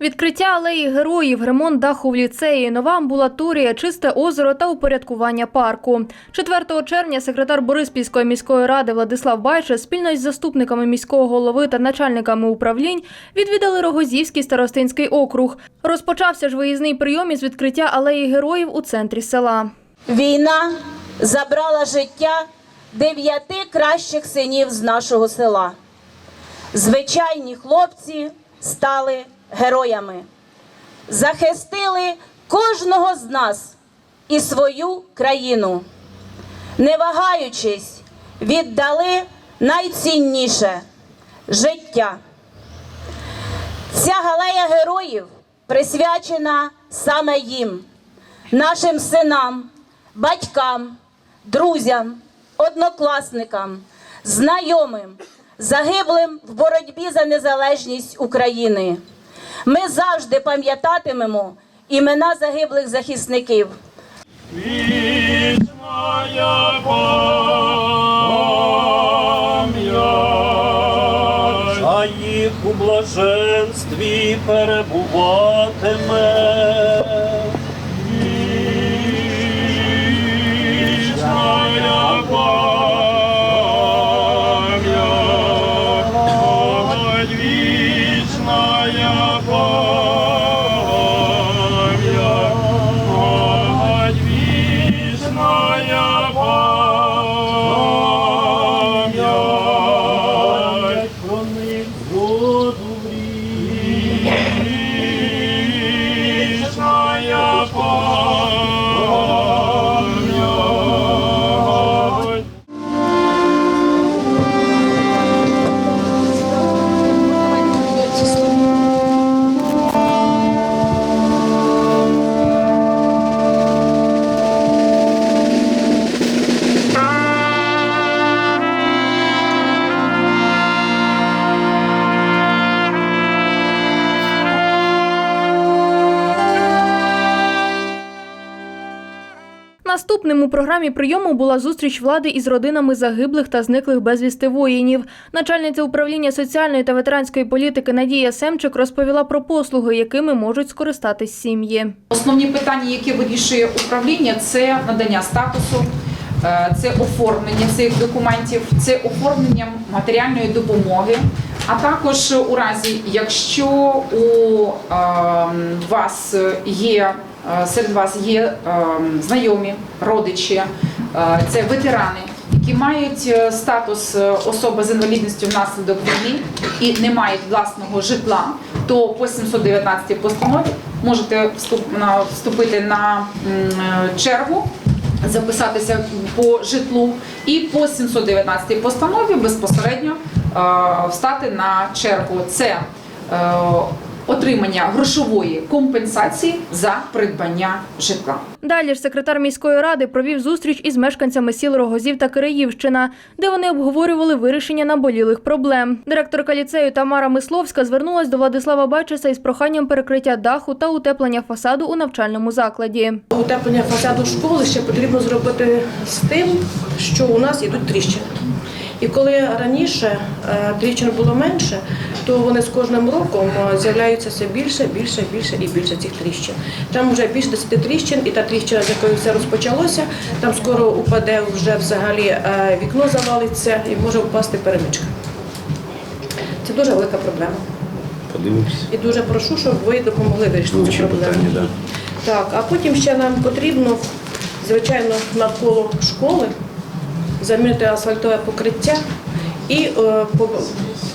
Відкриття алеї героїв, ремонт даху в ліцеї, нова амбулаторія, чисте озеро та упорядкування парку. 4 червня секретар Бориспільської міської ради Владислав Байче спільно із заступниками міського голови та начальниками управлінь відвідали Рогозівський старостинський округ. Розпочався ж виїзний прийом із відкриття алеї героїв у центрі села. Війна забрала життя дев'яти кращих синів з нашого села. Звичайні хлопці стали героями, захистили кожного з нас і свою країну. Не вагаючись, віддали найцінніше життя. Ця галея героїв присвячена саме їм, нашим синам, батькам, друзям, однокласникам, знайомим, загиблим в боротьбі за незалежність України. Ми завжди пам'ятатимемо імена загиблих захисників. А їх у блаженстві перебуватиме. Наступним у програмі прийому була зустріч влади із родинами загиблих та зниклих безвісти воїнів. Начальниця управління соціальної та ветеранської політики Надія Семчик розповіла про послуги, якими можуть скористатись сім'ї. Основні питання, які вирішує управління, це надання статусу, е, це оформлення цих документів, це оформлення матеріальної допомоги. А також у разі, якщо у е, вас є серед вас є е, знайомі, родичі, е, це ветерани, які мають е, статус е, особи з інвалідністю внаслідок війни і не мають власного житла, то по 719 постанові можете вступ- вступити на е, чергу, записатися по житлу, і по 719 постанові безпосередньо е, встати на чергу. Це е, отримання грошової компенсації за придбання житла. Далі ж секретар міської ради провів зустріч із мешканцями сіл Рогозів та Киреївщина, де вони обговорювали вирішення наболілих проблем. Директорка ліцею Тамара Мисловська звернулась до Владислава Байчеса із проханням перекриття даху та утеплення фасаду у навчальному закладі. Утеплення фасаду школи ще потрібно зробити з тим, що у нас йдуть тріщини. І коли раніше е, тріщин було менше, то вони з кожним роком з'являються все більше, більше, більше і більше цих тріщин. Там вже більше 10 тріщин, і та тріщина, з якої все розпочалося, там скоро упаде вже взагалі е, вікно завалиться і може впасти перемичка. Це дуже велика проблема. Подивимось. І дуже прошу, щоб ви допомогли вирішити цю проблему. питання, да. Так, а потім ще нам потрібно, звичайно, навколо школи замінити асфальтове покриття і е,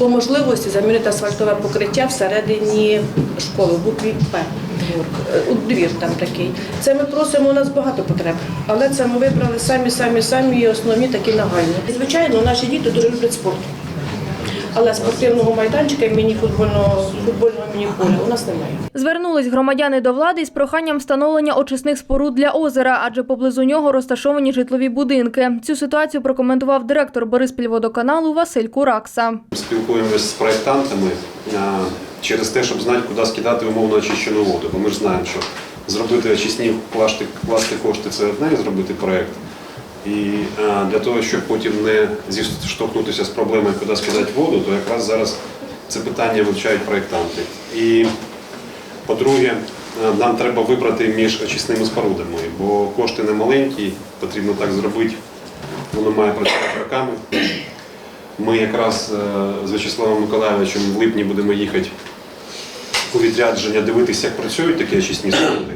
по, можливості замінити асфальтове покриття всередині школи, в букві П. Е, У двір там такий. Це ми просимо, у нас багато потреб, але це ми вибрали самі, самі, самі основні такі нагальні. І, звичайно, наші діти дуже люблять спорт. Але спортивного майданчика і міні-футбольного футбольного міні-поля у нас немає. Звернулись громадяни до влади із проханням встановлення очисних споруд для озера, адже поблизу нього розташовані житлові будинки. Цю ситуацію прокоментував директор Бориспільводоканалу Василь Куракса. Спілкуємося з проєктантами через те, щоб знати, куди скидати умовно очищену воду. Бо ми ж знаємо, що зробити очисні класти, класти кошти це одне, зробити проєкт. І а, для того, щоб потім не зіштовхнутися з проблемою, куди скидати воду, то якраз зараз це питання вивчають проєктанти. І По-друге, е, нам треба вибрати між очисними спорудами, бо кошти не маленькі, потрібно так зробити. Воно має працювати роками. Ми якраз е, з В'ячеславом Миколайовичем в липні будемо їхати у відрядження дивитися, як працюють такі очисні споруди.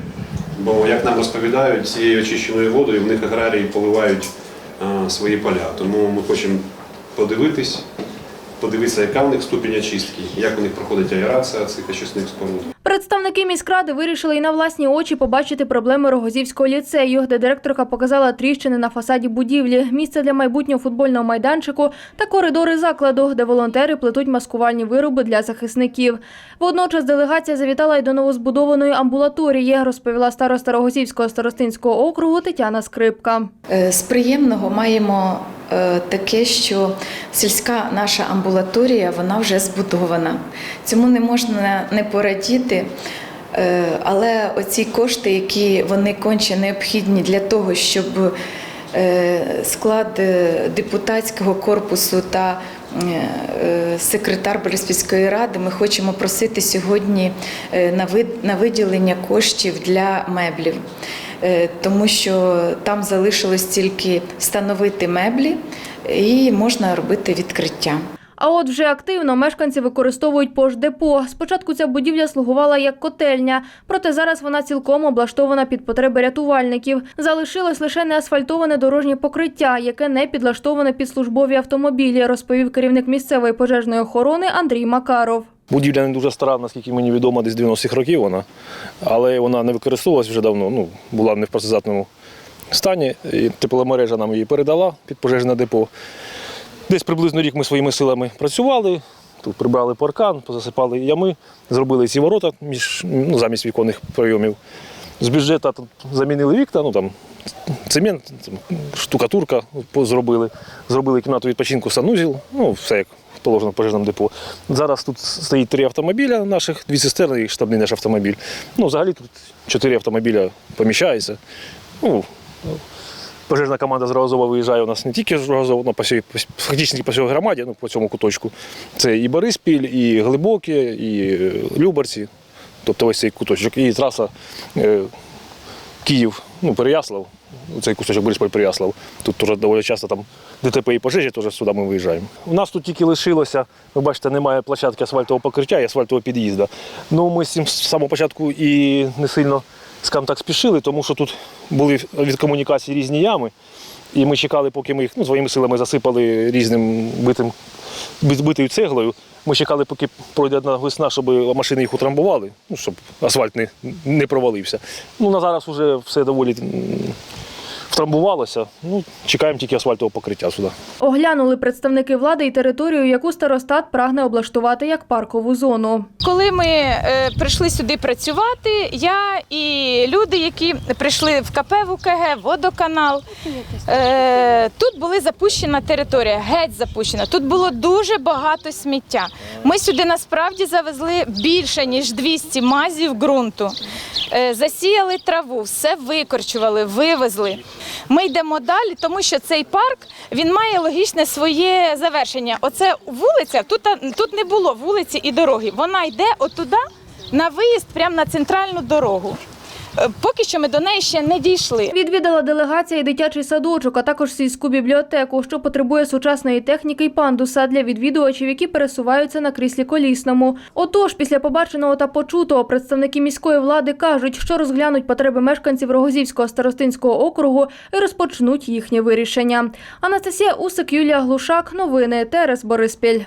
Бо, як нам розповідають, цією очищеною водою в них аграрії поливають а, свої поля. Тому ми хочемо подивитись, подивитися, яка в них ступінь очистки, як у них проходить аерація цих очисних споруд. Представники міськради вирішили і на власні очі побачити проблеми Рогозівського ліцею, де директорка показала тріщини на фасаді будівлі, місце для майбутнього футбольного майданчику та коридори закладу, де волонтери плетуть маскувальні вироби для захисників. Водночас делегація завітала й до новозбудованої амбулаторії, розповіла староста Рогозівського старостинського округу Тетяна Скрипка. Е, З приємного маємо е, таке, що сільська наша амбулаторія вона вже збудована. Цьому не можна не порадіти. Е, Але оці кошти, які вони конче необхідні для того, щоб е, склад е, депутатського корпусу та секретар Бориспільської ради, ми хочемо просити сьогодні на виділення коштів для меблів. Тому що там залишилось тільки встановити меблі і можна робити відкриття. А от вже активно мешканці використовують пождепо. Спочатку ця будівля слугувала як котельня, проте зараз вона цілком облаштована під потреби рятувальників. Залишилось лише неасфальтоване дорожнє покриття, яке не підлаштоване під службові автомобілі, розповів керівник місцевої пожежної охорони Андрій Макаров. Будівля не дуже стара, наскільки мені відомо, десь 90-х років вона, але вона не використовувалась вже давно, ну, була не в працездатному стані. І тепломережа нам її передала під пожежне депо. Десь приблизно рік ми своїми силами працювали, тут прибрали паркан, позасипали ями, зробили ці ворота між, ну, замість віконних прийомів. З бюджету замінили вікна, ну там цемент, там, штукатурка зробили, зробили кімнату відпочинку санузел, ну все як положено в пожежному депо. Зараз тут стоїть три автомобіля наших, дві цистерни і штабний наш автомобіль. Ну, взагалі тут чотири автомобіля поміщається. Ну, пожежна команда з Рогозова виїжджає у нас не тільки з Рогозова, але по всій, фактично по всій громаді, ну, по цьому куточку. Це і Бориспіль, і Глибоке, і е, Любарці, тобто ось цей куточок. І траса е, Київ, ну, Переяслав, цей кусочок Бориспіль Переяслав. Тут теж доволі часто там ДТП і пожежі, теж сюди ми виїжджаємо. У нас тут тільки лишилося, ви бачите, немає площадки асфальтового покриття і асфальтового під'їзду. Ну, ми з цим з самого початку і не сильно скажімо так, спішили, тому що тут були від комунікації різні ями. І ми чекали, поки ми їх ну, своїми силами засипали різним битим, битою цеглою. Ми чекали, поки пройде одна весна, щоб машини їх утрамбували, ну, щоб асфальт не, не провалився. Ну, на зараз вже все доволі втрамбувалося. Ну, чекаємо тільки асфальтового покриття сюди. Оглянули представники влади і територію, яку старостат прагне облаштувати як паркову зону. Коли ми е, прийшли сюди працювати, я і люди, які прийшли в КП ВКГ, водоканал, е, тут була запущена територія, геть запущена. Тут було дуже багато сміття. Ми сюди насправді завезли більше ніж 200 мазів ґрунту. Е, засіяли траву, все викорчували, вивезли. Ми йдемо далі, тому що цей парк він має логічне своє завершення. Оце вулиця, тут, тут не було вулиці і дороги. Вона йде отуда на виїзд, прямо на центральну дорогу. Е, Поки що ми до неї ще не дійшли. Відвідала делегація і дитячий садочок, а також сільську бібліотеку, що потребує сучасної техніки й пандуса для відвідувачів, які пересуваються на кріслі колісному. Отож, після побаченого та почутого представники міської влади кажуть, що розглянуть потреби мешканців Рогозівського старостинського округу і розпочнуть їхнє вирішення. Анастасія Усик, Юлія Глушак. Новини ТРС Бориспіль.